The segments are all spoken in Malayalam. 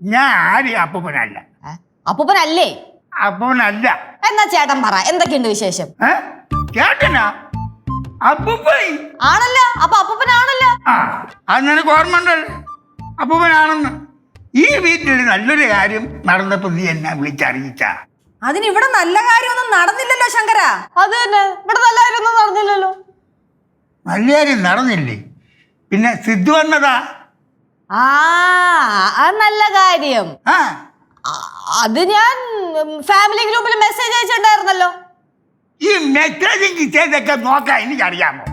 ഞാൻ ആര് അപ്പൂപ്പനല്ല? അപ്പൂപ്പനല്ലേ? അപ്പൂപ്പനല്ല. എന്നാ ചേട്ടൻ പറ എന്തൊക്കെയുണ്ട് വിശേഷം? ചേട്ടനാ? അപ്പൂപ്പൻ. ആണല്ല അപ്പൊ അപ്പൂപ്പനാണല്ലോ. അത് നിനക്ക് ഓർമ്മ ഉണ്ടല്ലോ അപ്പൂപ്പനാണെന്ന്. ഈ വീട്ടിൽ നല്ലൊരു കാര്യം നടന്നപ്പോ നീ എന്നെ വിളിച്ചറിയിച്ച. അതിന് ഇവിടെ നല്ല കാര്യമൊന്നും നടന്നില്ലല്ലോ ശങ്കര. അത് തന്നെ ഇവിടെ നല്ല കാര്യമൊന്നും നടന്നില്ലല്ലോ. നല്ല കാര്യം നടന്നില്ലേ? പിന്നെ സിദ്ധു വന്നതാ? ആ അത് നല്ല കാര്യം. ആ. അത് ഞാൻ ഫാമിലി ഗ്രൂപ്പിൽ മെസ്സേജ് അയച്ചിട്ടുണ്ടായിരുന്നല്ലോ. ഈ മെസ്സേജിംഗ് ചെയ്തൊക്കെ നോക്കാൻ എനിക്കറിയാമോ?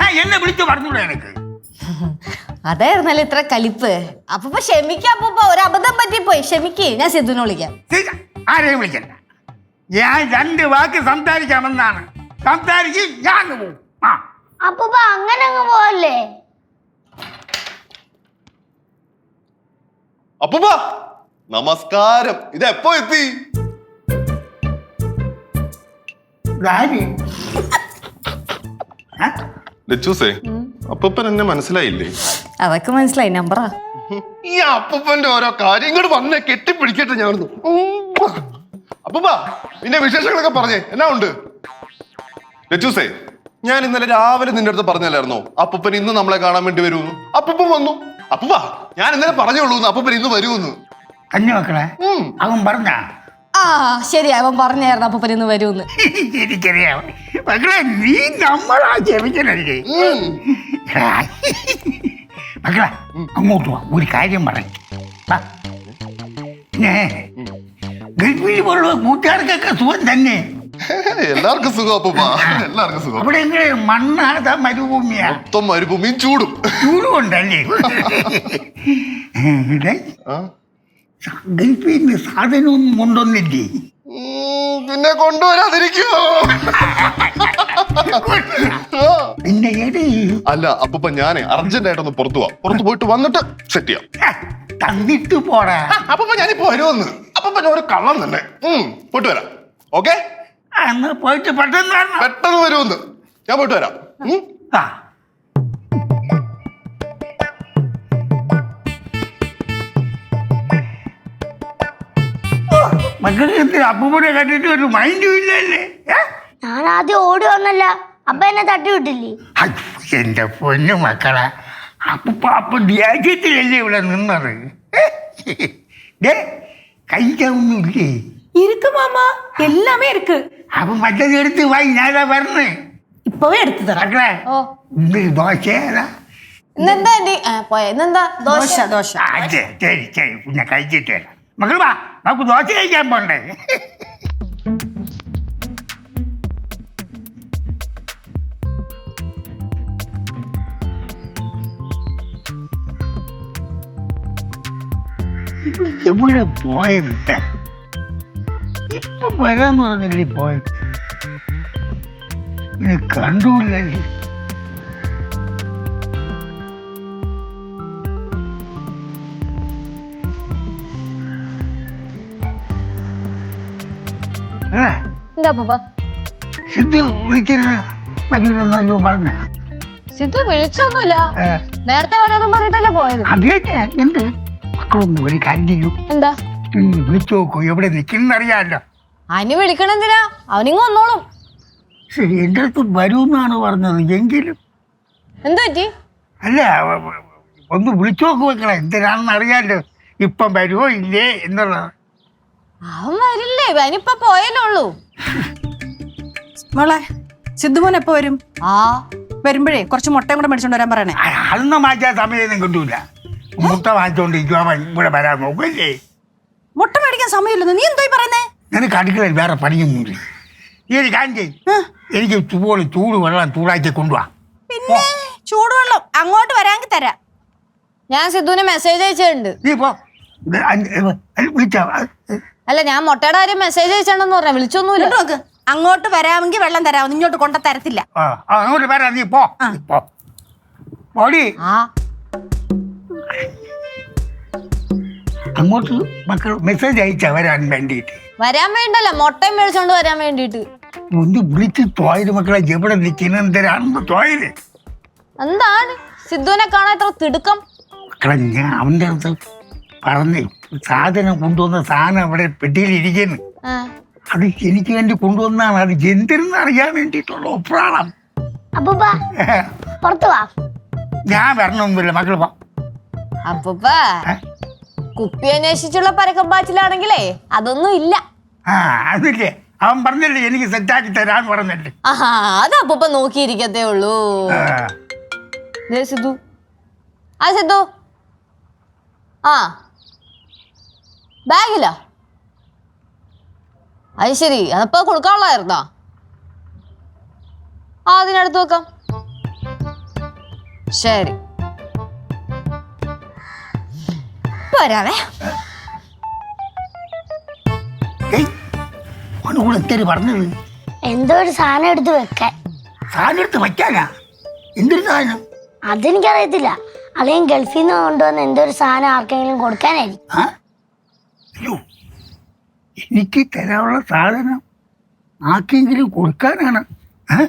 ആ എന്നെ വിളിച്ചു പറഞ്ഞൂടെ എനിക്ക്? അതായിരുന്നല്ലോ ഇത്ര കലിപ്പ്. അപ്പൊ ക്ഷമിക്ക അപ്പൊ ഒരു അബദ്ധം പറ്റി പോയി ക്ഷമിക്ക്. ഞാൻ സിദ്ധുവിനെ വിളിക്കാം. ശരി, ആരെയും വിളിക്കണ്ട. ഞാൻ രണ്ട് വാക്ക് സംസാരിക്കാമെന്നാണ്. സംസാരിച്ച് ഞാൻ അങ്ങ് പോകും ആ. അപ്പൂപ്പ അങ്ങനെ അങ്ങ് പോവല്ലേ? അപ്പൂപ്പ നമസ്കാരം. ഇത് എപ്പോ എത്തി? ലച്ചൂസേ അപ്പൂപ്പൻ എന്നെ മനസ്സിലായില്ലേ? അതൊക്കെ മനസ്സിലായി നമ്പറാ. ഈ അപ്പൂപ്പന്റെ ഓരോ കാര്യം ഇങ്ങോട്ട് വന്നേ കെട്ടിപ്പിടിക്കട്ടെ ഞാൻ അപ്പൂപ്പ നിന്റെ വിശേഷങ്ങളൊക്കെ പറഞ്ഞേ. എന്നാ ഉണ്ട്? ലച്ചൂസേ ഞാൻ ഇന്നലെ രാവിലെ നിന്റെ അടുത്ത് പറഞ്ഞല്ലായിരുന്നോ? അപ്പൂപ്പൻ ഇന്ന് നമ്മളെ കാണാൻ വേണ്ടി വരുമെന്ന് അപ്പൂപ്പൻ വന്നു. അപ്പൂപ്പ ഞാൻ ഇന്നലെ പറഞ്ഞോളൂ അപ്പൂപ്പൻ ഇന്ന് വരുമെന്ന്. കഞ്ഞി മക്കളെ അവൻ പറഞ്ഞ? ആ ശരി അവൻ പറഞ്ഞായിരുന്നു അപ്പൂപ്പൻ ഇന്ന് വരുമെന്ന്. എനിക്കറിയാം മക്കളെ നീ നമ്മളാ ക്ഷമിക്കണല്ലേ ഉം. മക്കളെ അങ്ങോട്ട് വാ ഒരു കാര്യം പിന്നെ ഗൾഫിൽ പോലുള്ള കൂട്ടുകാർക്കൊക്കെ സുഖം തന്നെ. എല്ലാവർക്കും സുഖം അപ്പൂപ്പ. എല്ലാവർക്കും സുഖം. അവിടെ എങ്ങനെ മണ്ണാത മരുഭൂമിയാ? മൊത്തം മരുഭൂമിയും ചൂടും. ചൂടുകൊണ്ടല്ലേ? ഇവിടെ ആ? ഗൾഫിൽ നിന്ന് സാധനമൊന്നും കൊണ്ടൊന്നില്ലേ ഉം, പിന്നെ കൊണ്ടുവരാതിരിക്കോ. പിന്നെ ഏടേ അല്ല അപ്പൂപ്പ ഞാനേ അർജന്റ് ആയിട്ടൊന്ന് പുറത്തു പോവാം. പുറത്തു പോയിട്ട് വന്നിട്ട് സെറ്റ് ചെയ്യാം. തന്നിട്ട് പോടാ. അപ്പൂപ്പ ഞാനിപ്പോ വരുമെന്ന്. ഞാൻ ഒരു കള്ളം തന്നെ. പോയിട്ട് വരാം. ഓക്കെ? അന്ന് പോയിട്ട് പെട്ടെന്ന് വരണം. പെട്ടെന്ന് വരുമെന്ന്. ഞാൻ പോയിട്ട് വരാം. ഉം? ആ. മക്കൾക്ക് എന്ത് അപ്പൂപ്പനെ കണ്ടിട്ട് ഒരു മൈൻഡും ഇല്ലല്ലേ? ഏ? ഞാൻ ആദ്യം ഓടി വന്നല്ല. അപ്പ എന്നെ തട്ടി വിട്ടില്ലേ? ഹൈ, എന്റെ പൊന്നു മക്കളെ അപ്പൂപ്പ അപ്പൊ ഇവിടെ നിന്നത്? ഏ? ദേ, കഴിക്കാനൊന്നുമില്ലേ இருக்கு மாமா எல்லாமே இருக்கு അപ്പൊ മറ്റേത് എടുത്ത് വായി ഞാനാ പറഞ്ഞേ இப்பவே எடுத்து தரேன் മക്കളെ ഓ ഇത് ദോശയേതാ ഇന്നെന്താ ആന്റി ആ പോയ ഇന്നെന്താ ദോശ தோசை தோசை ആ, ശരി ശരി ശരി പിന്നെ കഴിച്ചിട്ട് വരാം മക്കൾ വാ നമുക്ക് ദോശ കഴിക്കാൻ പോണ്ടേ ഇത് എവിടെ പോയത് ഇപ്പൊ വരാന്ന് പറഞ്ഞില്ലേ പോയത് പിന്നെ കണ്ടൂല്ല? എന്താ അപ്പൂപ്പ സിദ്ധു വിളിക്കുന്ന പറ്റില്ലെന്നല്ലോ പറഞ്ഞ. സിദ്ധു വിളിച്ചൊന്നുമില്ല. നേരത്തെ വരാന്നും പറഞ്ഞിട്ടല്ലേ പോയത്? അതേ എന്ത്? മക്കളൊന്നും ഒരു കാര്യം ചെയ്യൂ. എന്താ? വിളിച്ചു നോക്കൂ എവിടെ നിൽക്കുന്നറിയാമല്ലോ. അതിന് വിളിക്കണെന്തിനാ? അവനിങ്ങ് വന്നോളും. എന്റെ അടുത്ത് വരൂന്നാണ് പറഞ്ഞത് എങ്കിലും. എന്താ പറ്റി? അല്ല ഒന്ന് വിളിച്ചു നോക്ക് വെക്കണം എന്തിനാണെന്ന് അറിയാലോ. ഇപ്പം വരുമോ ഇല്ലേ എന്നുള്ളത് അവൻ വരില്ലേ അവനിപ്പ പോയല്ലേ ഉള്ളൂ. മോളെ സിദ്ധുമോൻ എപ്പോ വരും? ആ. വരുമ്പോഴേ കുറച്ച് മുട്ടയും കൂടെ മേടിച്ചോണ്ട് വരാൻ പറയണേ. അതൊന്നും മാറ്റാൻ സമയമൊന്നും കിട്ടൂല. മുട്ട വാങ്ങിച്ചോണ്ട് അവൻ ഇവിടെ വരാൻ നോക്കല്ലേ. മുട്ട മേടിക്കാൻ സമയമില്ലെന്ന്? നീ എന്തോ പറയുന്നേ? നിനക്ക് അടുക്കളയിൽ വേറെ പണിയൊന്നുമില്ല ഈ ഒരു കാര്യം ചെയ്യ്. എനിക്ക് ചൂട് ചൂട് വെള്ളം ചൂടാക്കി കൊണ്ടുപോവാ പിന്നെ ചൂടുവെള്ളം അങ്ങോട്ട് വരാൻ തരാം. ഞാൻ സിദ്ധുവിന് മെസ്സേജ് അയച്ചിട്ടുണ്ട്. നീ പോ. വിളിച്ചാ. അല്ല ഞാൻ മുട്ടയുടെ കാര്യം മെസ്സേജ് അയച്ചിട്ടുണ്ടെന്ന് പറഞ്ഞ വിളിച്ചൊന്നുമില്ല. നോക്ക്. അങ്ങോട്ട് വരാമെങ്കിൽ വെള്ളം തരാം. ഇങ്ങോട്ട് കൊണ്ട തരത്തില്ല. അങ്ങോട്ട് വരാം. നീ പോ. നീ പോ. പോടി. ആ. അങ്ങോട്ട് മക്കൾ മെസ്സേജ് അയച്ചാ വരാൻ വേണ്ടിയിട്ട്. വരാൻ വേണ്ടല്ല മുട്ടയും മേടിച്ചോണ്ട് വരാൻ വേണ്ടിട്ട് ഒന്ന് വിളിച്ച് തോയത് മക്കളെ എവിടെ നിൽക്കുന്ന എന്തിനാണെന്ന് തോയത് എന്താണ്? സിദ്ധുവിനെ കാണാൻ ഇത്ര തിടുക്കം? മക്കളെ ഞാൻ അവന്റെ അടുത്ത് പറഞ്ഞ് സാധനം കൊണ്ടുവന്ന സാധനം അവിടെ പെട്ടിയിലിരിക്കുന്നു. ആ. അത് എനിക്ക് വേണ്ടി കൊണ്ടുവന്നാണ്. അത് ജന്തിരുന്ന് അറിയാൻ വേണ്ടിയിട്ടുള്ള ഒപ്രാളം. അപ്പൂപ്പ പുറത്തു വാ. ഞാൻ വരണമൊന്നുമില്ല മക്കൾ വാ. അപ്പൂപ്പ? കുപ്പി അന്വേഷിച്ചുള്ള പരക്കം പാച്ചിലാണെങ്കിലേ അതൊന്നും ഇല്ല. ആ അതില്ലേ അവൻ പറഞ്ഞല്ലേ എനിക്ക് സെറ്റാക്കി തരാൻ പറഞ്ഞല്ലേ ആഹാ അത് അപ്പൂപ്പ നോക്കിയിരിക്കത്തേ ഉള്ളൂ. ദേ സിദ്ധു. ആ സിദ്ധു. ആ. ബാഗില്ല അത് ശരി അതപ്പോ കൊടുക്കാനുള്ളതായിരുന്നോ? ആ അതിനടുത്ത് വെക്കാം. ശരി. പോരാവേ. ഏയ് അവന് കൂടെ എന്തേലും പറഞ്ഞത്? എന്തോ ഒരു സാധനം എടുത്ത് വെക്കാൻ. സാധനം എടുത്ത് വയ്ക്കാനാ? എന്തൊരു സാധനം? അതെനിക്കറിയത്തില്ല. അല്ലെങ്കിൽ ഗൾഫിൽ നിന്ന് കൊണ്ടുവന്ന എന്തോ ഒരു സാധനം ആർക്കെങ്കിലും കൊടുക്കാനായിരിക്കും. ആ? അയ്യോ എനിക്ക് തരാനുള്ള സാധനം ആർക്കെങ്കിലും കൊടുക്കാനാണ്. ഏ?